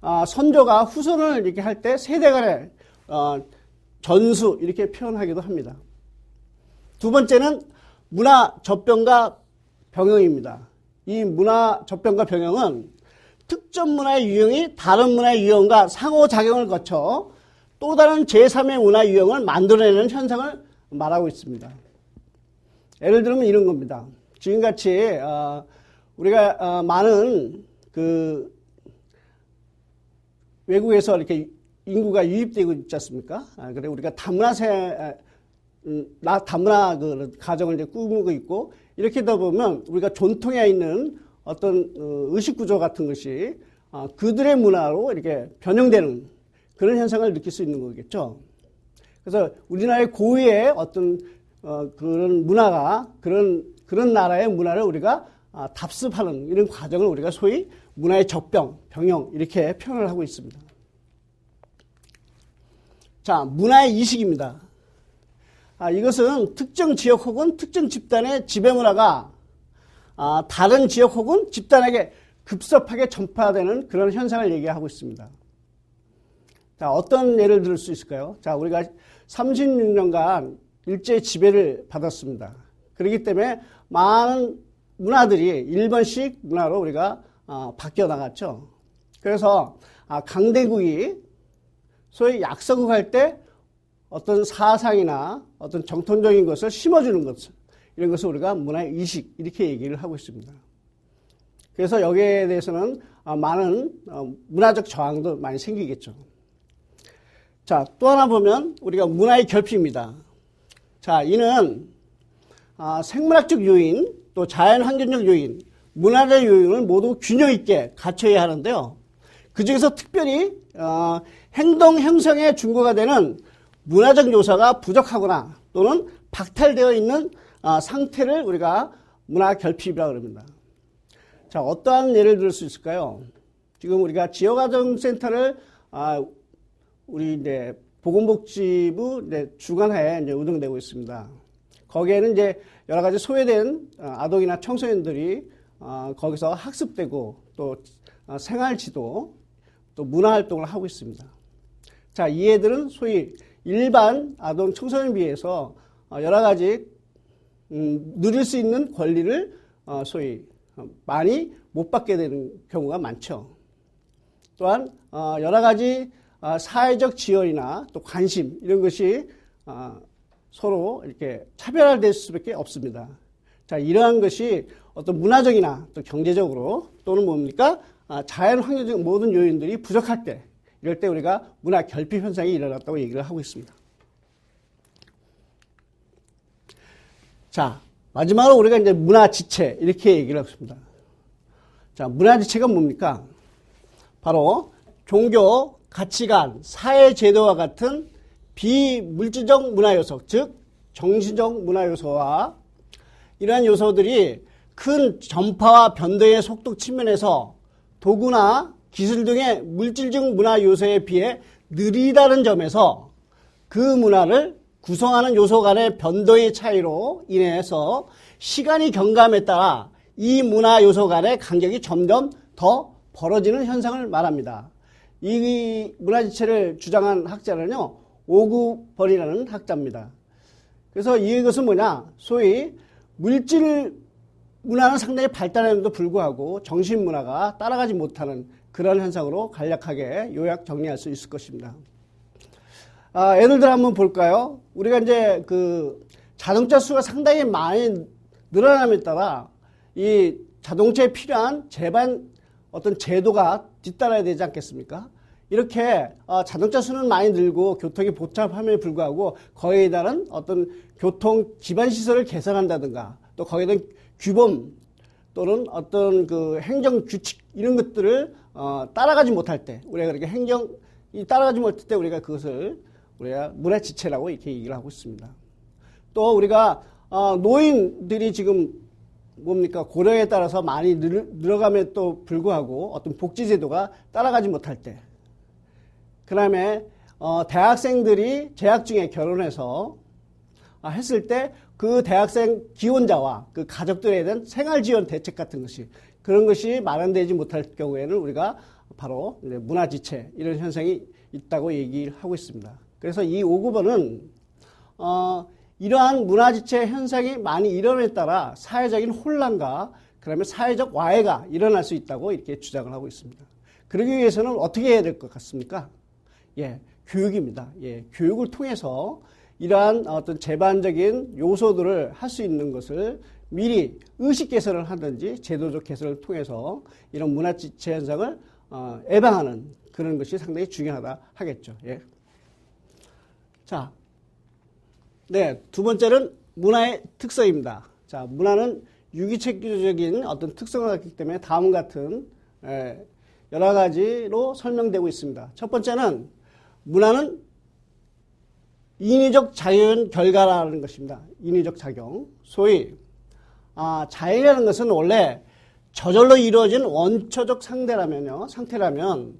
어, 선조가 후손을 이렇게 할 때 세대 간의 어, 전수 이렇게 표현하기도 합니다. 두 번째는 문화 접병과 병영입니다. 이 문화 접병과 병영은 특정 문화의 유형이 다른 문화의 유형과 상호작용을 거쳐 또 다른 제3의 문화 유형을 만들어내는 현상을 말하고 있습니다. 예를 들면 이런 겁니다. 지금같이 어, 우리가 어, 많은 그 외국에서 이렇게 인구가 유입되고 있지 않습니까? 아, 그래 우리가 다문화세 음, 나 다문화 그 가정을 이제 꾸미고 있고 이렇게 되다 보면 우리가 전통에 있는 어떤 어, 의식 구조 같은 것이 어, 그들의 문화로 이렇게 변형되는 그런 현상을 느낄 수 있는 거겠죠. 그래서 우리나라의 고유의 어떤 어, 그런 문화가 그런 그런 나라의 문화를 우리가 아, 답습하는 이런 과정을 우리가 소위 문화의 적병, 병영 이렇게 표현을 하고 있습니다. 자, 문화의 이식입니다. 아, 이것은 특정 지역 혹은 특정 집단의 지배 문화가 아, 다른 지역 혹은 집단에게 급섭하게 전파되는 그런 현상을 얘기하고 있습니다. 자, 어떤 예를 들수 있을까요? 자, 우리가 36년간 일제 지배를 받았습니다. 그렇기 때문에 많은 문화들이 일본식 문화로 우리가 어, 바뀌어 나갔죠. 그래서 아, 강대국이 소위 약속할 때 어떤 사상이나 어떤 정통적인 것을 심어주는 것, 이런 것을 우리가 문화의 이식, 이렇게 얘기를 하고 있습니다. 그래서 여기에 대해서는 아, 많은 어, 문화적 저항도 많이 생기겠죠. 자, 또 하나 보면 우리가 문화의 결핍입니다. 자, 이는 아, 생물학적 요인, 또 자연 환경적 요인, 문화적 요인을 모두 균형 있게 갖춰야 하는데요. 그 중에서 특별히 어, 행동 형성의 준거가 되는 문화적 요소가 부족하거나 또는 박탈되어 있는 어, 상태를 우리가 문화 결핍이라고 합니다. 자, 어떠한 예를 들 수 있을까요? 지금 우리가 지역아동센터를 아, 우리 이제 보건복지부 이제 주관하에 이제 운영되고 있습니다. 거기에는 이제 여러 가지 소외된 어, 아동이나 청소년들이 어, 거기서 학습되고 또 어, 생활지도 또 문화활동을 하고 있습니다. 자, 이 애들은 소위 일반 아동 청소년 비해서 여러 가지 음, 누릴 수 있는 권리를 소위 많이 못 받게 되는 경우가 많죠. 또한 여러 가지 사회적 지원이나 또 관심 이런 것이 서로 이렇게 차별화될 수밖에 없습니다. 자, 이러한 것이 어떤 문화적이나 또 경제적으로 또는 뭡니까? 아, 자연 환경적 모든 요인들이 부족할 때, 이럴 때 우리가 문화 결핍 현상이 일어났다고 얘기를 하고 있습니다. 자, 마지막으로 우리가 이제 문화 지체, 이렇게 얘기를 하고 있습니다. 자, 문화 지체가 뭡니까? 바로 종교, 가치관, 사회 제도와 같은 비물질적 문화 요소, 즉 정신적 문화 요소와 이러한 요소들이 큰 전파와 변동의 속도 측면에서 도구나 기술 등의 물질적 문화 요소에 비해 느리다는 점에서 그 문화를 구성하는 요소 간의 변동의 차이로 인해서 시간이 경감에 따라 이 문화 요소 간의 간격이 점점 더 벌어지는 현상을 말합니다. 이 문화지체를 주장한 학자는요, 오구벌이라는 학자입니다. 그래서 이것은 뭐냐? 소위 물질 문화는 상당히 발달했는데도 불구하고 정신 문화가 따라가지 못하는 그런 현상으로 간략하게 요약 정리할 수 있을 것입니다. 아, 예를 들어 한번 볼까요? 우리가 이제 그 자동차 수가 상당히 많이 늘어남에 따라 이 자동차에 필요한 제반 어떤 제도가 뒤따라야 되지 않겠습니까? 이렇게 어, 자동차 수는 많이 늘고 교통이 복잡함에 불구하고 거기에 따른 어떤 교통 기반 시설을 개선한다든가 또 거기에 대한 규범 또는 어떤 그 행정 규칙 이런 것들을 어, 따라가지 못할 때 우리가 그렇게 행정 이 따라가지 못할 때 우리가 그것을 우리가 문화 지체라고 이렇게 얘기를 하고 있습니다. 또 우리가 어, 노인들이 지금 뭡니까 고령에 따라서 많이 늘, 늘어감에 또 불구하고 어떤 복지 제도가 따라가지 못할 때 그 다음에 어, 대학생들이 재학 중에 결혼해서 아, 했을 때 그 대학생 기혼자와 그 가족들에 대한 생활 지원 대책 같은 것이 그런 것이 마련되지 못할 경우에는 우리가 바로 문화지체 이런 현상이 있다고 얘기를 하고 있습니다. 그래서 이 5급은 어, 이러한 문화지체 현상이 많이 일어남에 따라 사회적인 혼란과 그다음에 사회적 와해가 일어날 수 있다고 이렇게 주장을 하고 있습니다. 그러기 위해서는 어떻게 해야 될 것 같습니까? 예, 교육입니다. 예, 교육을 통해서 이러한 어떤 재반적인 요소들을 할 수 있는 것을 미리 의식 개선을 하든지 제도적 개선을 통해서 이런 문화 지체 현상을 어, 예방하는 그런 것이 상당히 중요하다 하겠죠. 예. 자, 네, 두 번째는 문화의 특성입니다. 자, 문화는 유기체계적인 어떤 특성을 갖기 때문에 다음 같은 에, 여러 가지로 설명되고 있습니다. 첫 번째는 문화는 인위적 자연 결과라는 것입니다. 인위적 작용. 소위 아, 자연이라는 것은 원래 저절로 이루어진 원초적 상대라면요, 상태라면